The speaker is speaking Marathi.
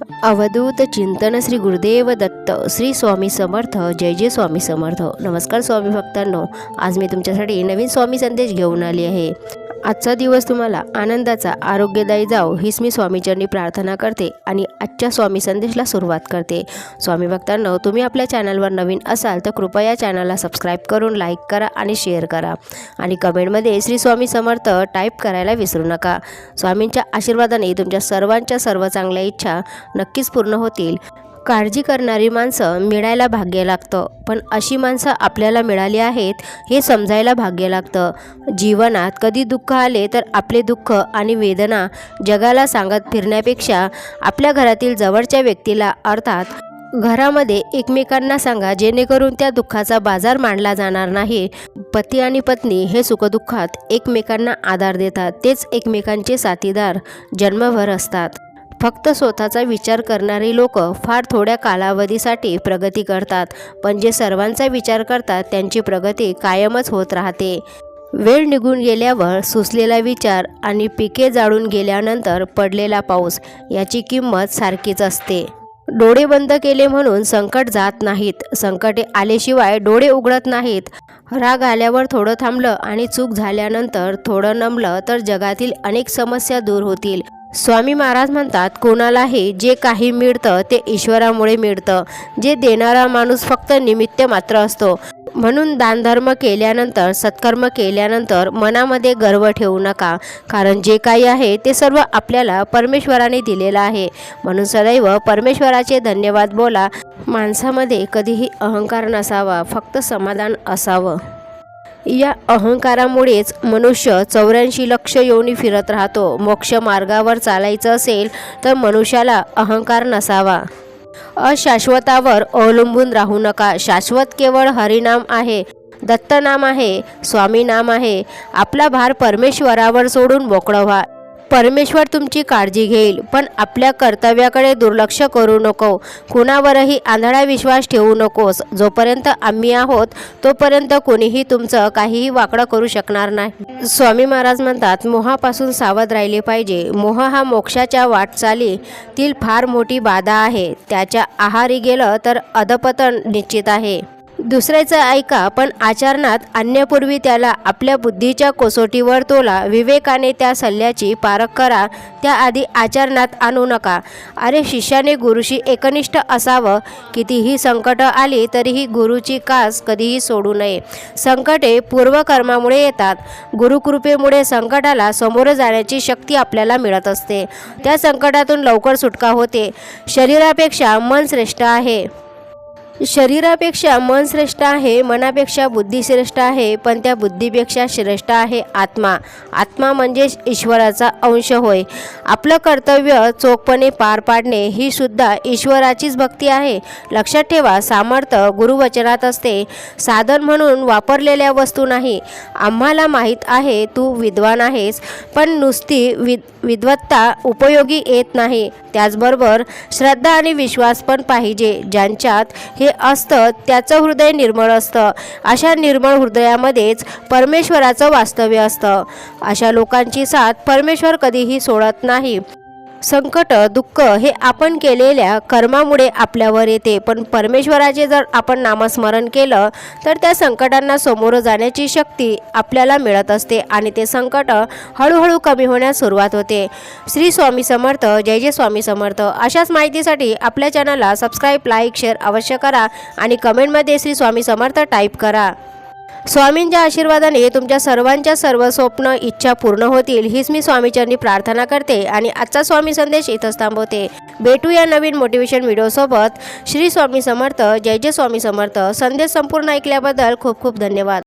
अवधूत चिंतन श्री गुरुदेव दत्त श्री स्वामी समर्थ जय जय स्वामी समर्थ. नमस्कार स्वामी भक्तांनो आज मी तुमच्यासाठी नवीन स्वामी संदेश घेऊन आली आहे. आजचा दिवस तुम्हाला आनंदाचा आरोग्यदायी जाओ हीच मी स्वामीचरणी प्रार्थना करते आणि आजच्या स्वामी संदेशला सुरुवात करते. स्वामी भक्तांनो तुम्ही आपल्या चॅनलवर नवीन असाल तर कृपया चॅनलला सबस्क्राईब करून लाईक करा आणि शेअर करा. आणि कमेंटमध्ये श्री स्वामी समर्थ टाईप करायला विसरू नका. स्वामींच्या आशीर्वादाने तुमच्या सर्वांच्या सर्व चांगल्या इच्छा नक्कीच पूर्ण होतील. काळजी करणारी माणसं मिळायला भाग्य लागतं. पण अशी माणसं आपल्याला मिळाली आहेत हे समजायला भाग्य लागतं. जीवनात कधी दुःख आले तर आपले दुःख आणि वेदना जगाला सांगत फिरण्यापेक्षा आपल्या घरातील जवळच्या व्यक्तीला अर्थात घरामध्ये एकमेकांना सांगा जेणेकरून त्या दुःखाचा बाजार मांडला जाणार नाही. पती आणि पत्नी हे सुखदुःखात एकमेकांना आधार देतात. तेच एकमेकांचे साथीदार जन्मभर असतात. फक्त स्वतःचा विचार करणारी लोक फार थोड्या कालावधीसाठी प्रगती करतात. पण जे सर्वांचा विचार करतात त्यांची प्रगती कायमच होत राहते. वेळ निघून गेल्यावर सुचलेला विचार आणि पिके जाळून गेल्यानंतर पडलेला पाऊस याची किंमत सारखीच असते. डोळे बंद केले म्हणून संकट जात नाहीत. संकटे आल्याशिवाय डोळे उघडत नाहीत. राग आल्यावर थोडं थांबलं आणि चूक झाल्यानंतर थोडं नमलं तर जगातील अनेक समस्या दूर होतील. स्वामी महाराज म्हणतात कोणालाही जे काही मिळतं ते ईश्वरामुळे मिळतं. जे देणारा माणूस फक्त निमित्त मात्र असतो. म्हणून दानधर्म केल्यानंतर सत्कर्म केल्यानंतर मनामध्ये गर्व ठेवू नका. कारण जे काही आहे ते सर्व आपल्याला परमेश्वराने दिलेलं आहे. म्हणून सदैव परमेश्वराचे धन्यवाद बोला. माणसामध्ये कधीही अहंकार नसावा फक्त समाधान असावं. या अहंकारामुळेच मनुष्य चौऱ्याऐंशी लक्ष योनी फिरत राहतो. मोक्ष मार्गावर चालायचं असेल तर मनुष्याला अहंकार नसावा. अशाश्वतावर अवलंबून राहू नका. शाश्वत केवळ हरिनाम आहे दत्तनाम आहे स्वामी नाम आहे. आपला भार परमेश्वरावर सोडून मोकळं व्हा. परमेश्वर तुमची काळजी घेईल पण आपल्या कर्तव्याकडे दुर्लक्ष करू नको. कुणावरही आंधळा विश्वास ठेवू नकोस. जोपर्यंत आम्ही आहोत तोपर्यंत कोणीही तुमचं काहीही वाकडं करू शकणार नाही. स्वामी महाराज म्हणतात मोहापासून सावध राहिले पाहिजे. मोह हा मोक्षाच्या वाटचालीतील फार मोठी बाधा आहे. त्याच्या आहारी गेलं तर अधपतन निश्चित आहे. दुसऱ्याचं ऐका पण आचरणात आणण्यापूर्वी त्याला आपल्या बुद्धीच्या कसोटीवर तोला विवेकाने त्या सल्ल्याची पारख करा. त्याआधी आचरणात आणू नका. अरे शिष्याने गुरुशी एकनिष्ठ असावं. कितीही संकटं आली तरीही गुरुची कास कधीही सोडू नये. संकटे पूर्वकर्मामुळे येतात. गुरुकृपेमुळे संकटाला समोर जाण्याची शक्ती आपल्याला मिळत असते. त्या संकटातून लवकर सुटका होते. शरीरापेक्षा मन श्रेष्ठ आहे. शरीरापेक्षा मन श्रेष्ठ आहे मनापेक्षा बुद्धी श्रेष्ठ आहे पण त्या बुद्धीपेक्षा श्रेष्ठ आहे आत्मा. आत्मा म्हणजे ईश्वराचा अंश होय. आपलं कर्तव्य चोखपणे पार पाडणे ही सुद्धा ईश्वराचीच भक्ती आहे. लक्षात ठेवा सामर्थ्य गुरुवचनात असते. साधन म्हणून वापरलेल्या वस्तू नाही. आम्हाला माहीत आहे तू विद्वान आहेस पण नुसती विद विद्वत्ता उपयोगी येत नाही. त्याचबरोबर श्रद्धा आणि विश्वास पण पाहिजे ज्यांच्यात हे असतं त्याचं हृदय निर्मळ असतं. अशा निर्मळ हृदयामध्येच परमेश्वराचं वास्तव्य असतं. अशा लोकांची साथ परमेश्वर कधीही सोडत नाही. संकट दुःख हे आपण केलेल्या कर्मामुळे आपल्यावर येते. पण परमेश्वराचे जर आपण नामस्मरण केलं तर त्या संकटांना समोरं जाण्याची शक्ती आपल्याला मिळत असते आणि ते संकट हळूहळू कमी होण्यास सुरुवात होते. श्री स्वामी समर्थ जय जय स्वामी समर्थ. अशाच माहितीसाठी आपल्या चॅनलला सबस्क्राईब लाईक शेअर अवश्य करा आणि कमेंटमध्ये श्री स्वामी समर्थ टाईप करा. स्वामींच्या आशीर्वादाने तुमच्या सर्वांच्या सर्व स्वप्न इच्छा पूर्ण होतील. हीच मी स्वामीचरणी प्रार्थना करते आणि आजचा स्वामी संदेश इथंच थांबवते. भेटू या नवीन मोटिवेशन व्हिडिओसोबत श्री स्वामी समर्थ जय जय स्वामी समर्थ. संदेश संपूर्ण ऐकल्याबद्दल खूप खूप धन्यवाद.